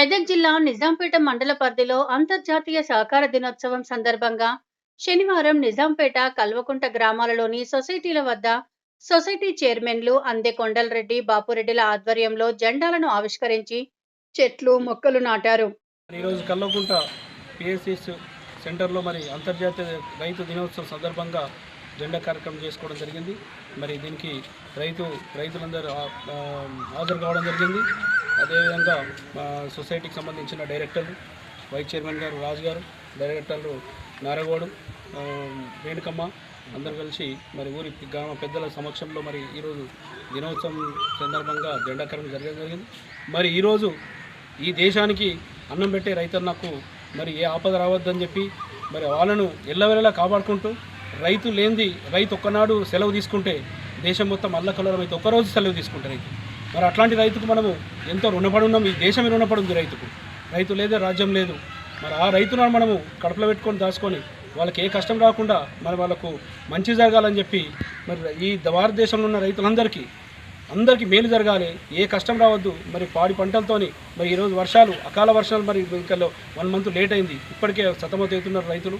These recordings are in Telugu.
మెదక్ జిల్లా నిజాంపేట మండల పరిధిలో అంతర్జాతీయ సహకార దినోత్సవం సందర్భంగా శనివారం నిజాంపేట కల్వకుంట గ్రామాలలోని సొసైటీల వద్ద సొసైటీ చైర్మన్లు అందె కొండలరెడ్డి బాపురెడ్డిల ఆధ్వర్యంలో జెండాలను ఆవిష్కరించి చెట్లు మొక్కలు నాటారు. ఈరోజు కల్వకుంట పిఎస్సిస్ సెంటర్లో మరి అంతర్జాతీయ రైతు దినోత్సవం సందర్భంగా జెండా కార్యక్రమం చేసుకోవడం జరిగింది. మరి దీనికి రైతు రైతులందరూ హాజరు కావడం జరిగింది. అదేవిధంగా మా సొసైటీకి సంబంధించిన డైరెక్టర్లు వైస్ చైర్మన్ గారు రాజు గారు డైరెక్టర్లు నారగోడు రేణుకమ్మ అందరూ కలిసి మరి ఊరి గ్రామ పెద్దల సమక్షంలో మరి ఈరోజు దినోత్సవం సందర్భంగా జెండాకరణ జరగడం జరిగింది. మరి ఈరోజు ఈ దేశానికి అన్నం పెట్టే రైతన్నకు మరి ఏ ఆపద రావద్దని చెప్పి మరి వాళ్ళను ఎల్లవెల్లలా కాపాడుకుంటూ రైతు లేనిది రైతు ఒక్కనాడు సెలవు తీసుకుంటే దేశం మొత్తం అల్లకల్లోలం అయితే ఒక్కరోజు సెలవు తీసుకుంటే రైతు. మరి అట్లాంటి రైతుకు మనము ఎంతో రుణపడి ఉన్నాం. ఈ దేశమే రుణపడి ఉంది రైతుకు. రైతు లేదే రాజ్యం లేదు. మరి ఆ రైతును మనము కడుపులో పెట్టుకొని దాచుకొని వాళ్ళకి ఏ కష్టం రాకుండా మరి వాళ్ళకు మంచి జరగాలని చెప్పి మరి ఈ భారతదేశంలో ఉన్న రైతులందరికీ అందరికీ మేలు జరగాలి. ఏ కష్టం రావద్దు. మరి పాడి పంటలతోని మరి ఈరోజు వర్షాలు అకాల వర్షాలు మరి ఇంకా వన్ మంత్ లేట్ అయింది. ఇప్పటికే సతమతవుతున్నారు రైతులు.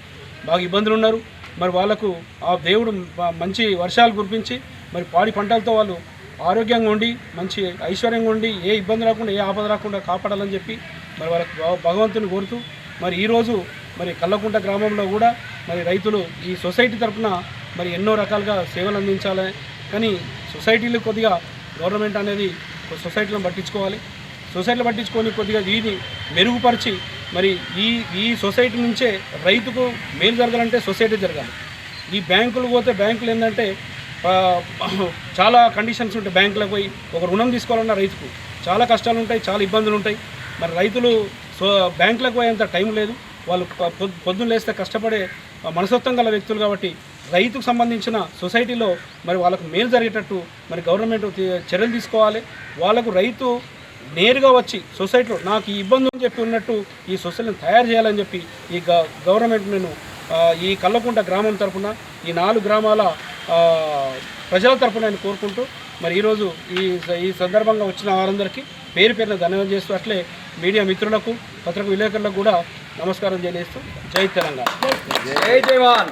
బాగా ఇబ్బందులు ఉన్నారు. మరి వాళ్ళకు ఆ దేవుడు మంచి వర్షాలు కురిపించి మరి పాడి పంటలతో వాళ్ళు ఆరోగ్యంగా ఉండి మంచి ఐశ్వర్యంగా ఉండి ఏ ఇబ్బంది రాకుండా ఏ ఆపద రాకుండా కాపాడాలని చెప్పి మరి వాళ్ళకు భగవంతుని కోరుతూ మరి ఈరోజు మరి కల్లకుంట గ్రామంలో కూడా మరి రైతులు ఈ సొసైటీ తరఫున మరి ఎన్నో రకాలుగా సేవలు అందించాలి. కానీ సొసైటీలు కొద్దిగా గవర్నమెంట్ అనేది సొసైటీలను పట్టించుకోవాలి. సొసైటీలు పట్టించుకొని కొద్దిగా దీన్ని మెరుగుపరిచి మరి ఈ ఈ సొసైటీ నుంచే రైతుకు మేలు జరగాలంటే సొసైటీ జరగాలి. ఈ బ్యాంకులు పోతే బ్యాంకులు ఏంటంటే చాలా కండిషన్స్ ఉంటాయి. బ్యాంకులకు పోయి ఒక రుణం తీసుకోవాలన్న రైతుకు చాలా కష్టాలు ఉంటాయి చాలా ఇబ్బందులు ఉంటాయి. మరి రైతులు సో బ్యాంకులకు పోయేంత టైం లేదు. వాళ్ళు పొద్దున్న లేస్తే కష్టపడే మనసత్వం గల వ్యక్తులు కాబట్టి రైతుకు సంబంధించిన సొసైటీలో మరి వాళ్ళకు మేలు జరిగేటట్టు మరి గవర్నమెంట్ చర్యలు తీసుకోవాలి. వాళ్ళకు రైతు నేరుగా వచ్చి సొసైటీలో నాకు ఈ ఇబ్బంది అని చెప్పి ఉన్నట్టు ఈ సొసైటీని తయారు చేయాలని చెప్పి ఈ గ గవర్నమెంట్ నేను ఈ కల్లకుంట గ్రామం తరఫున ఈ నాలుగు గ్రామాల ప్రజల తరఫున నేను కోరుకుంటూ మరి ఈరోజు ఈ ఈ సందర్భంగా వచ్చిన వారందరికీ పేరు పేరున ధన్యవాదం చేస్తూ అట్లే మీడియా మిత్రులకు పత్రిక విలేకరులకు కూడా నమస్కారం తెలియజేస్తూ జై తెలంగాణ. జై జవాన్